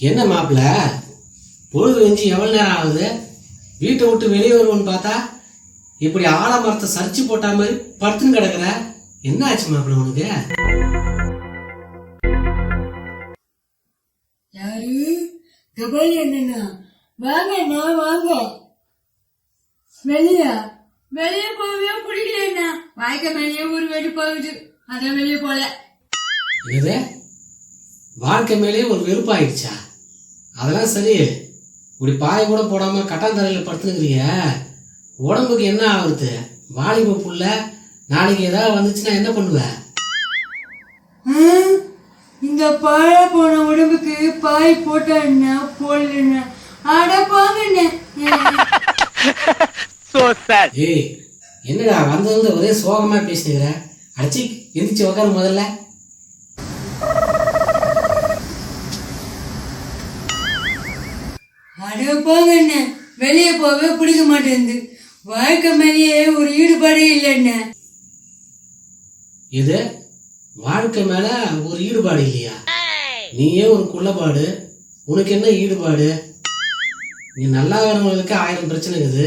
என்ன மாப்பிள்ள? பொழுது வெஞ்சி எவ்வளோ நேரம் ஆகுது? வீட்டை விட்டு வெளியே வருவோன்னு பார்த்தா இப்படி ஆலமரத்தை சரிச்சு போட்டா மாதிரி படுத்துன்னு கிடக்குற. என்ன ஆச்சு மாப்பிள்ள உனக்கு? யாரு? கபாலி அண்ணனா? வாங்க அண்ணா வாங்க. வெளியா. வெளியே போகவே அண்ணா. வாய்க்க மேலேயே ஒரு வெடி போகுது. அதான் வெளியே போல. வாழ்க்கை மேலேயே ஒரு வெறுப்பாயிடுச்சா? அதெல்லாம் சரி. இப்படி பாய கூட போடாம கட்டாந்தரையில் படுத்துனுக்குறீங்க. உடம்புக்கு என்ன ஆகுது வாலிப புள்ள நாளைக்கு ஏதாவது வந்துச்சுன்னா என்ன பண்ணுவ? ஹம், இந்த பாழ போன உடம்புக்கு பாய் போட்டாண்ணா போடலண்ணா அட போங்கண்ணே ஏய் என்னடா வந்ததுல ஒரே சோகமா பேசினுக்கிற? அடிச்சு எந்திரிச்சு உக்காரு முதல்ல அட போங்கண்ணே வெளியே போகவே பிடிக்க மாட்டேங்குது. வாழ்க்கை மேலேயே ஒரு ஈடுபாடே இல்லைண்ணே இது? வாழ்க்கை மேல ஒரு ஈடுபாடு இல்லையா? நீயே ஒரு குள்ளப்பாடு. உனக்கு என்ன ஈடுபாடு? நீ நல்லா வரவங்களுக்கு ஆயிரம் பிரச்சனை இருக்குது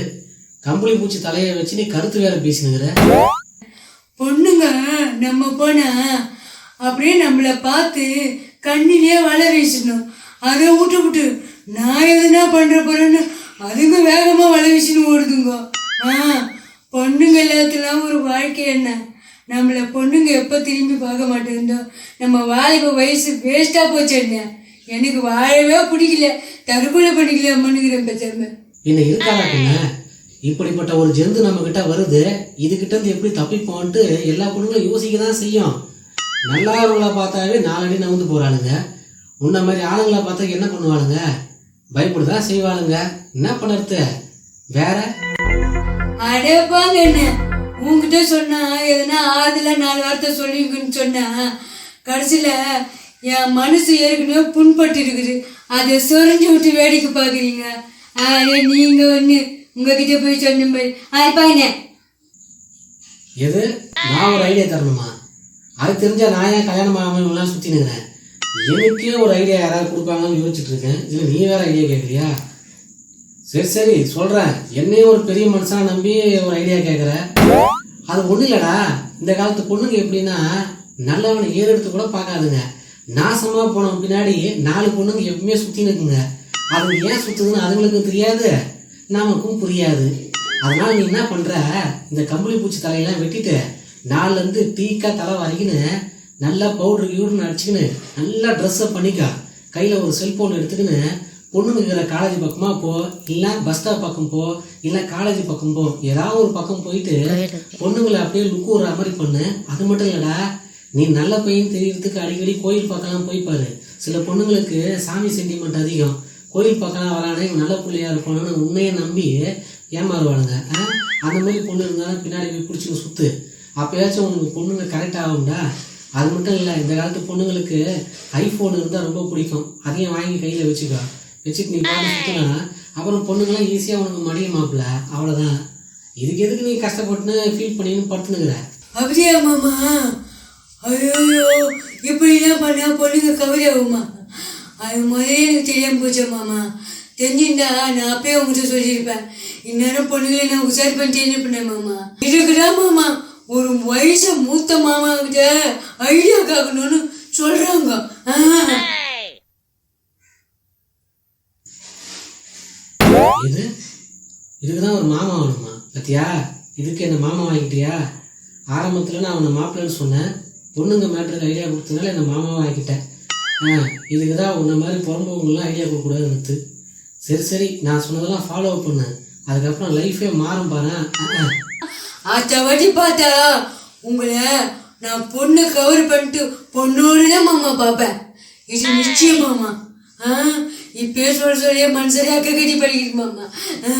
கம்பளி பூச்சி தலையை வச்சு நீ கருத்து வேற பேசினுக்கிற. பொண்ணுங்க நம்ம போனா அப்படியே நம்மள பார்த்து கண்ணிலே வலை வீசணும் அதை விட்டு விட்டு நான் எதுனா பண்ணுற போகிறேன்னு அதுங்க வேகமாக வலை ஓடுதுங்க. ஆ பொண்ணுங்க எல்லாத்துலாம் ஒரு வாழ்க்கை என்ன? நம்மளை பொண்ணுங்க எப்போ திரும்பி பார்க்க மாட்டேங்குதோ நம்ம வாழ்க்கை வயசு வேஸ்ட்டாக போச்சு என்ன? எனக்கு வாழவே பிடிக்கல தற்கொலை பண்ணிக்கல அம்மனுங்கிறேன் பேசாம என்ன இருக்காங்க இப்படிப்பட்ட ஒரு ஜெந்து நம்ம கிட்ட வருது இதுகிட்ட இருந்து எப்படி தப்பிப்போன்ட்டு எல்லா பொண்ணுங்களும் யோசிக்க தான் செய்யும். நல்லாவங்களை பார்த்தாவே நாலடி நவுந்து போகிறாளுங்க உன்ன மாதிரி ஆளுங்களை பார்த்தா என்ன பண்ணுவாளுங்க? பயப்படுதான் செய்வாளுங்க? என்ன பண்ணுறது வேற? அடப்பாங்க என்ன உன்கிட்ட சொன்னா எதனா ஆறுதலா நாலு வார்த்தை சொல்லிங்கன்னு சொன்னா கடைசியில என் மனசு ஏற்கனவே புண்பட்டு இருக்குது அதை சொரிஞ்சு விட்டு வேடிக்கை பாக்குறீங்க அதே நீங்க ஒண்ணு உங்ககிட்ட போய் சொன்ன மாதிரி. ஆய்ப்பாங்க எது? நான் ஒரு ஐடியா தரணுமா? அது தெரிஞ்சா நான் ஏன் கல்யாணம் ஆகாமலாம் சுற்றி நிற்கிறேன் எனக்கே ஒரு ஐடியா யாராவது கொடுப்பாங்கன்னு யோசிச்சுட்டு இருக்கேன் இல்லை நீ வேற ஐடியா கேட்குறியா சரி சரி சொல்கிறேன் என்னையே ஒரு பெரிய மனுஷனா நம்பி ஒரு ஐடியா கேட்குற அது ஒன்றும் இல்லைடா. இந்த காலத்து பொண்ணுங்க எப்படின்னா நல்லவனை ஏறெடுத்து கூட பார்க்காதுங்க. நாசமாக போன பின்னாடி நாலு பொண்ணுங்க எப்பவுமே சுற்றி நிற்குங்க அது ஏன் சுற்றுதுன்னு அதுங்களுக்கும் தெரியாது. நமக்கும் புரியாது. அதனால் நீ என்ன பண்ற? இந்த கம்பளி பூச்சி தலையெல்லாம் வெட்டிட்டு நாலுலேருந்து டீக்கா தலை வரைக்குன்னு நல்லா பவுடர் கியூடுன்னு அடிச்சுக்கின்னு நல்லா ட்ரெஸ்ஸப் பண்ணிக்கா. கையில ஒரு செல்போன் எடுத்துக்கின்னு பொண்ணுங்க இருக்கிற காலேஜ் பக்கமா போ இல்ல பஸ் ஸ்டாப் பக்கம் போ இல்ல காலேஜ் பக்கம் போ ஏதாவது ஒரு பக்கம் போயிட்டு பொண்ணுங்களை அப்படியே லுக்கு விடுற மாதிரி பண்ணு. அது மட்டும் இல்லடா நீ நல்ல பையன் தெரியறதுக்கு அடிக்கடி கோயில் பக்கம்லாம் போய் பாரு. சில பொண்ணுங்களுக்கு சாமி சென்டிமெண்ட் அதிகம். கோயில் பக்கம் வரானே இவன் நல்ல பிள்ளையா இருப்பானு உன்னையே நம்பி ஏமாறுவானுங்க? அந்த மாதிரி பொண்ணு இருந்தாலும் பின்னாடி போய் பிடிச்சின்னு சுத்து. அப்பயாச்சும் உனக்கு பொண்ணுங்க கரெக்ட் ஆகும்டா. அது மட்டும் இல்லை இந்த காலத்து பொண்ணுங்களுக்கு ஐஃபோன் இருந்தால் ரொம்ப பிடிக்கும். அதையும் வாங்கி கையில் வச்சுக்கோ. வச்சுட்டு நீ பாட்டு சுற்றினா அப்புறம் பொண்ணுங்களாம் ஈஸியாக உனக்கு மடிய மாப்பிள்ள அவ்வளோதான் இதுக்கு எதுக்கு நீ கஷ்டப்பட்டுன்னு ஃபீல் பண்ணின்னு படுத்துனுக்குற? அப்படியா மாமா? ஐயோ இப்படிலாம் பண்ணால் பொண்ணுங்க கவரி ஆகுமா அது முதலே எனக்கு தெரியாம போச்சா மாமா. தெரிஞ்சிருந்தா நான் அப்பயே உங்கள்கிட்ட சொல்லியிருப்பேன். இந்நேரம் பொண்ணுங்களை நான் உசாரி பண்ணிட்டு என்ன பண்ணேன் மாமா. இதுக்குதான் மாமா. ஒரு வயசு மூத்த மாமா கிட்ட ஐடியா காக்கணும்னு சொல்றாங்க இது? இதுக்குதான் ஒரு மாமா வேணுமா? பத்தியா? இதுக்கு என்ன மாமா வாங்கிட்டியா? ஆரம்பத்தில் நான் அவனை மாப்பிள்ளைன்னு சொன்னேன். பொண்ணுங்க மேட்ருக்கு ஐடியா கொடுத்ததுனால என்ன மாமாவை வாங்கிட்டேன். ஆ இதுக்கு தான் உன்ன மாதிரி பிறந்தவங்களாம் ஐடியா கொடுக்கக்கூடாதுன்னு சரி சரி நான் சொன்னதெல்லாம் ஃபாலோ பண்ணேன் அதுக்கப்புறம் லைஃபே மாறும் பாரு. அத்த வாட்டி பார்த்தா உங்களை நான் பொண்ணு கவர் பண்ணிட்டு பொண்ணோடு தான் மாமா பார்ப்பேன். இது நிச்சயம் மாமா. ஆ இப்பயே சொல்ல சொல்லியே மனசரே கட்டி படிக்கிட்டு மாமா. ஆ.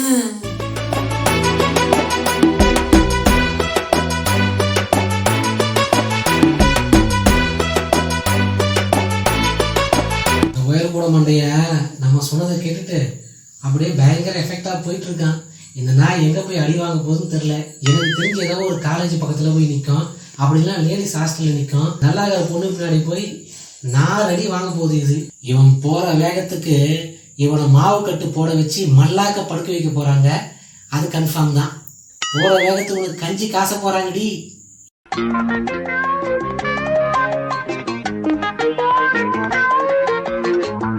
உயர் கூட மண்டைய நம்ம சொன்னதை கேட்டுட்டு அப்படியே பயங்கர எஃபெக்டாக போயிட்டு இருக்கான். இந்த நாய் எங்கே போய் அடி வாங்க போகுதுன்னு தெரில எனக்கு தெரிஞ்ச ஏதோ ஒரு காலேஜ் பக்கத்தில் போய் நிற்கும் அப்படிலாம் லேடிஸ் ஹாஸ்டலில் நிற்கும் நல்லா இருக்கிற பொண்ணு பின்னாடி போய் நாலு அடி வாங்க போகுது இது. இவன் போற வேகத்துக்கு இவனை மாவு கட்டு போட வச்சு மல்லாக்க படுக்க வைக்க போறாங்க. அது கன்ஃபார்ம் தான். போகிற வேகத்துக்கு உனக்கு கஞ்சி காச போறாங்கடி.